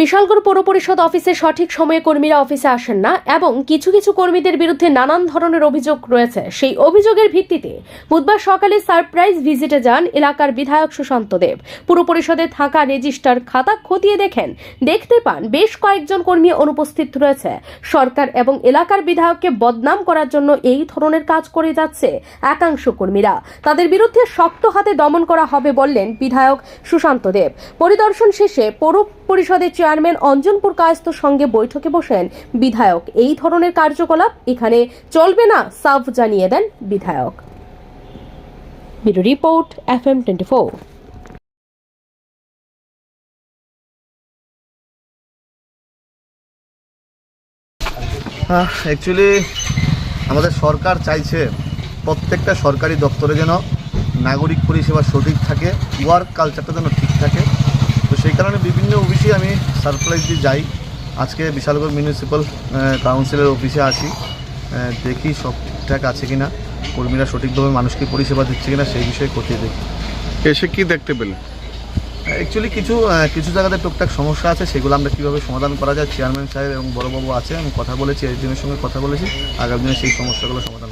বিশালগড় পৌর পরিষদ অফিসে সঠিক সময়ে কর্মীরা অফিসে আসেন না এবং কিছু কিছু কর্মীদের বিরুদ্ধে নানান ধরনের অভিযোগ রয়েছে। সেই অভিযোগের ভিত্তিতে বুধবার সকালে সারপ্রাইজ ভিজিটে যান এলাকার বিধায়ক সুশান্ত দেব। পুর পরিষদে থাকা রেজিস্টার খাতা খতিয়ে দেখেন, দেখতে পান বেশ কয়েকজন কর্মী অনুপস্থিত রয়েছে। সরকার এবং এলাকার বিধায়ককে বদনাম করার জন্য এই ধরনের কাজ করে যাচ্ছে একাংশ কর্মীরা। তাদের বিরুদ্ধে শক্ত হাতে দমন করা হবে বললেন বিধায়ক সুশান্ত দেব। পরিদর্শন শেষে পৌর পরিষদের চেয়ারম্যান অঞ্জনপুর কায়স্তর সঙ্গে বৈঠকে বসেন বিধায়ক। এই ধরনের কার্যকলাপ এখানে চলবে না, সাফ জানিয়ে দেন বিধায়ক। Report F M twenty four. Actually আমাদের সরকার চাইছে প্রত্যেকটা সরকারি দপ্তরে যেন নাগরিক পরিষেবা সঠিক থাকে ওয়ার্ক কালচারটা যেন ঠিক থাকে। তো সেই কারণে বিভিন্ন অফিসে আমি সারপ্রাইজ দিয়ে যাই। আজকে বিশালগড় মিউনিসিপ্যাল কাউন্সিলের অফিসে আসি দেখি সব ঠিকঠাক আছে কিনা কর্মীরা সঠিকভাবে মানুষকে পরিষেবা দিচ্ছে কিনা সেই বিষয়ে খতিয়ে দেখি। এসে কি দেখতে পেলে? অ্যাকচুয়ালি কিছু কিছু জায়গাতে টুকটাক সমস্যা আছে সেগুলো আমরা কীভাবে সমাধান করা যায় চেয়ারম্যান সাহেব এবং বড়বাবু আছে আমি কথা বলেছি একজনের সঙ্গে কথা বলেছি আগামী দিনে সেই সমস্যাগুলো সমাধান